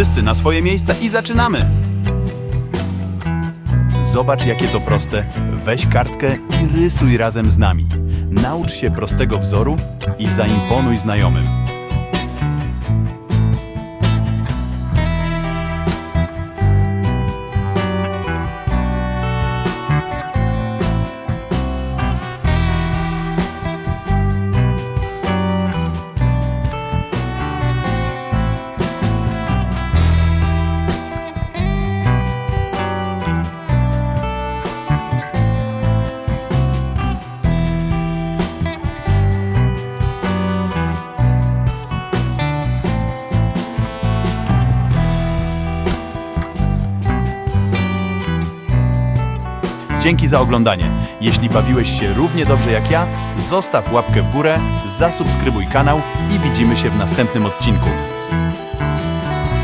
Wszyscy na swoje miejsca i zaczynamy! Zobacz, jakie to proste. Weź kartkę i rysuj razem z nami. Naucz się prostego wzoru i zaimponuj znajomym. Dzięki za oglądanie. Jeśli bawiłeś się równie dobrze jak ja, zostaw łapkę w górę, zasubskrybuj kanał i widzimy się w następnym odcinku.